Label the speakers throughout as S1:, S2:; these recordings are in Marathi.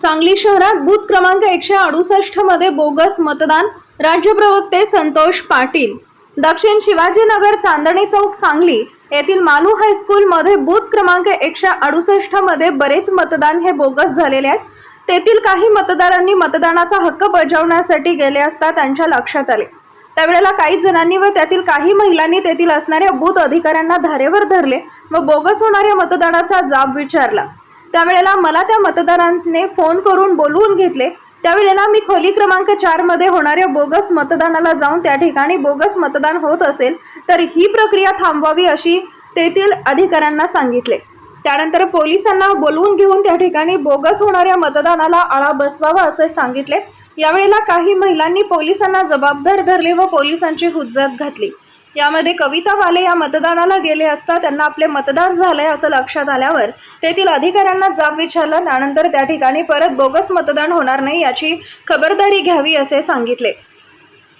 S1: सांगली शहरात बूथ क्रमांक एकशे अडुसष्टमध्ये बोगस मतदान राज्य प्रवक्ते संतोष पाटील. दक्षिण शिवाजीनगर चांदणी चौक सांगली येथील मानू हायस्कूल मध्ये बूथ क्रमांक एकशे अडुसष्टमध्ये बरेच मतदान हे बोगस झालेले आहेत. तेथील काही मतदारांनी मतदानाचा हक्क बजावण्यासाठी गेले असता त्यांच्या लक्षात आले. त्यावेळेला काही जणांनी व त्यातील काही महिलांनी तेथील असणाऱ्या बूथ अधिकाऱ्यांना धारेवर धरले व बोगस होणाऱ्या मतदानाचा जाब विचारला. त्यावेळेला मला त्या मतदारांने फोन करून बोलवून घेतले. त्यावेळेला मी खोली क्रमांक चारमध्ये होणाऱ्या बोगस मतदानाला जाऊन त्या ठिकाणी बोगस मतदान होत असेल तर ही प्रक्रिया थांबवावी अशी तेथील अधिकाऱ्यांना सांगितले. त्यानंतर पोलिसांना बोलवून घेऊन त्या ठिकाणी बोगस होणाऱ्या मतदानाला आळा बसवावा असे सांगितले. यावेळेला काही महिलांनी पोलिसांना जबाबदार धरले व पोलिसांची हुज्जत घातली. यामध्ये कविता वाले या मतदानाला गेले असता त्यांना आपले मतदान झालंय असं लक्षात आल्यावर तेथील अधिकाऱ्यांना जाब विचारलं. त्यानंतर त्या ठिकाणी परत बोगस मतदान होणार नाही याची खबरदारी घ्यावी असे सांगितले.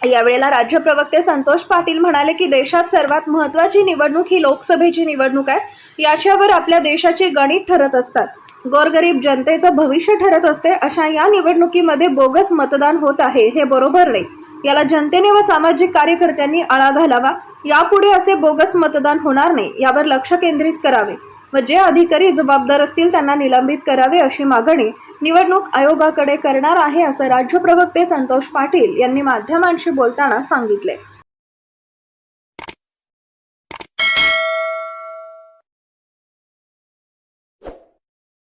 S1: यावेळेला राज्य प्रवक्ते संतोष पाटील म्हणाले की देशात सर्वात महत्त्वाची निवडणूक ही लोकसभेची निवडणूक आहे. याच्यावर आपल्या देशाचे गणित ठरत असतात. गोरगरीब जनतेचं भविष्य ठरत असते अशा या निवडणुकीमध्ये बोगस मतदान होत आहे हे बरोबर नाही. याला जनतेने व सामाजिक कार्यकर्त्यांनी आळा घालावा. यापुढे असे बोगस मतदान होणार नाही यावर लक्ष केंद्रित करावे व जे अधिकारी जबाबदार असतील त्यांना निलंबित करावे अशी मागणी निवडणूक आयोगाकडे करणार आहे असं राज्य प्रवक्ते संतोष पाटील यांनी माध्यमांशी बोलताना सांगितले.